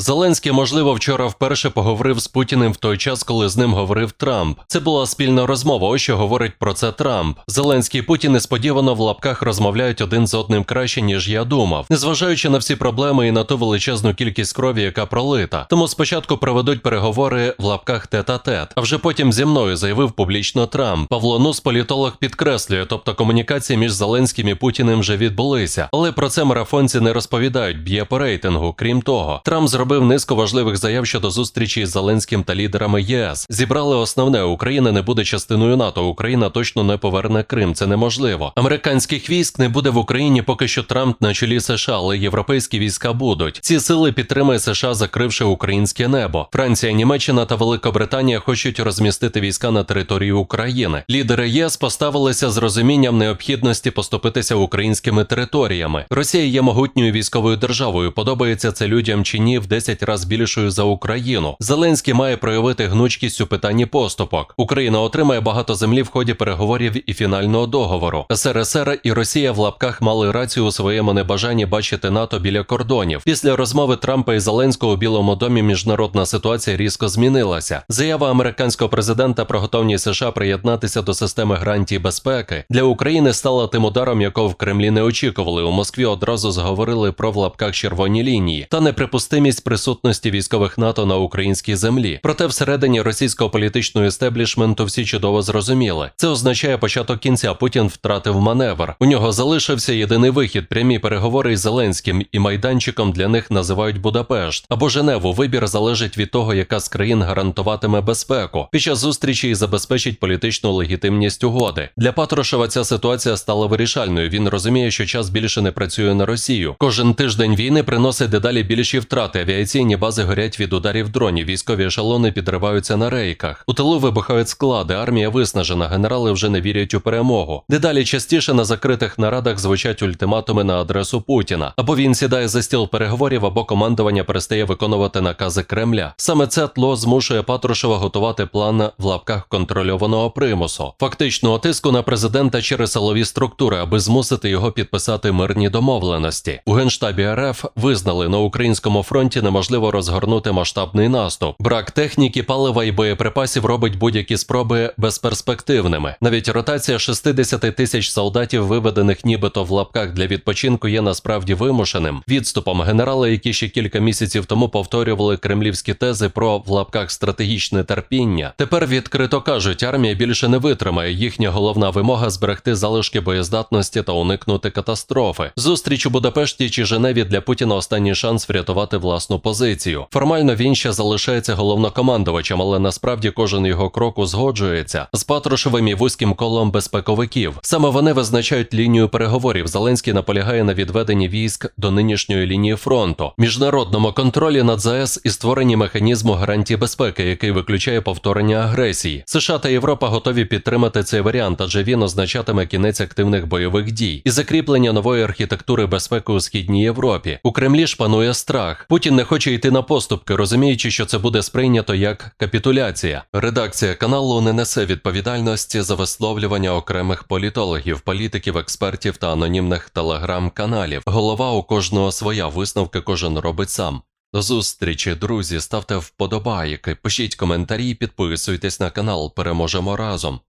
Зеленський, можливо, вчора вперше поговорив з Путіним в той час, коли з ним говорив Трамп. Це була спільна розмова. Ось що говорить про це Трамп. Зеленський і Путін несподівано в лапках розмовляють один з одним краще, ніж я думав, незважаючи на всі проблеми і на ту величезну кількість крові, яка пролита. Тому спочатку проведуть переговори в лапках тет-а-тет, а вже потім зі мною заявив публічно Трамп. Павло Нус, політолог, підкреслює, тобто комунікації між Зеленським і Путіним вже відбулися. Але про це марафонці не розповідають, б'є по рейтингу. Крім того, Трамп зробив низку важливих заяв щодо зустрічі з Зеленським та лідерами єС. Зібрали основне: Україна не буде частиною НАТО. Україна точно не поверне Крим. Це неможливо. Американських військ не буде в Україні, поки що Трамп на чолі США, але європейські війська будуть. Ці сили підтримує США, закривши українське небо. Франція, Німеччина та Великобританія хочуть розмістити війська на території України. Лідери ЄС поставилися з розумінням необхідності поступитися українськими територіями. Росія є могутньою військовою державою. Подобається це людям чи ні в 10 разів більшою за Україну. Зеленський має проявити гнучкість у питанні поступок. Україна отримає багато землі в ході переговорів і фінального договору. СРСР і Росія в лапках мали рацію у своєму небажанні бачити НАТО біля кордонів. Після розмови Трампа і Зеленського у Білому домі міжнародна ситуація різко змінилася. Заява американського президента про готовність США приєднатися до системи гарантій безпеки для України стала тим ударом, якого в Кремлі не очікували. У Москві одразу заговорили про в лапках червоні лінії та неприпустимість присутності військових НАТО на українській землі. Проте всередині російського політичного естеблішменту всі чудово зрозуміли. Це означає початок кінця. Путін втратив маневр. У нього залишився єдиний вихід прямі переговори із Зеленським, і майданчиком для них називають Будапешт або Женеву. Вибір залежить від того, яка з країн гарантуватиме безпеку. Під час зустрічі і забезпечить політичну легітимність угоди. Для Патрушева ця ситуація стала вирішальною. Він розуміє, що час більше не працює на Росію. Кожен тиждень війни приносить дедалі більші втрати. Авіаційні бази горять від ударів дронів. Військові ешелони підриваються на рейках. У тилу вибухають склади. Армія виснажена. Генерали вже не вірять у перемогу. Дедалі частіше на закритих нарадах звучать ультиматуми на адресу Путіна. Або він сідає за стіл переговорів, або командування перестає виконувати накази Кремля. Саме це тло змушує Патрушева готувати план в лапках контрольованого примусу, фактичного тиску на президента через силові структури, аби змусити його підписати мирні домовленості. У генштабі РФ визнали на українському фронті неможливо розгорнути масштабний наступ. Брак техніки, палива і боєприпасів робить будь-які спроби безперспективними. Навіть ротація 60 тисяч солдатів, виведених нібито в лапках для відпочинку, є насправді вимушеним відступом. Генерали, які ще кілька місяців тому повторювали кремлівські тези про в лапках стратегічне терпіння, тепер відкрито кажуть, армія більше не витримає. Їхня головна вимога зберегти залишки боєздатності та уникнути катастрофи. Зустріч у Будапешті чи Женеві для Путіна останній шанс врятувати власну позицію. Формально він ще залишається головнокомандувачем, але насправді кожен його крок узгоджується з Патрушевим і вузьким колом безпековиків. Саме вони визначають лінію переговорів. Зеленський наполягає на відведенні військ до нинішньої лінії фронту, міжнародному контролі над ЗАЕС і створенні механізму гарантії безпеки, який виключає повторення агресії. США та Європа готові підтримати цей варіант, адже він означатиме кінець активних бойових дій і закріплення нової архітектури безпеки у східній Європі. У Кремлі ж панує страх. Путін не хоче йти на поступки, розуміючи, що це буде сприйнято як капітуляція. Редакція каналу не несе відповідальності за висловлювання окремих політологів, політиків, експертів та анонімних телеграм-каналів. Голова у кожного своя висновки кожен робить сам. До зустрічі, друзі, ставте вподобайки, пишіть коментарі, підписуйтесь на канал. Переможемо разом.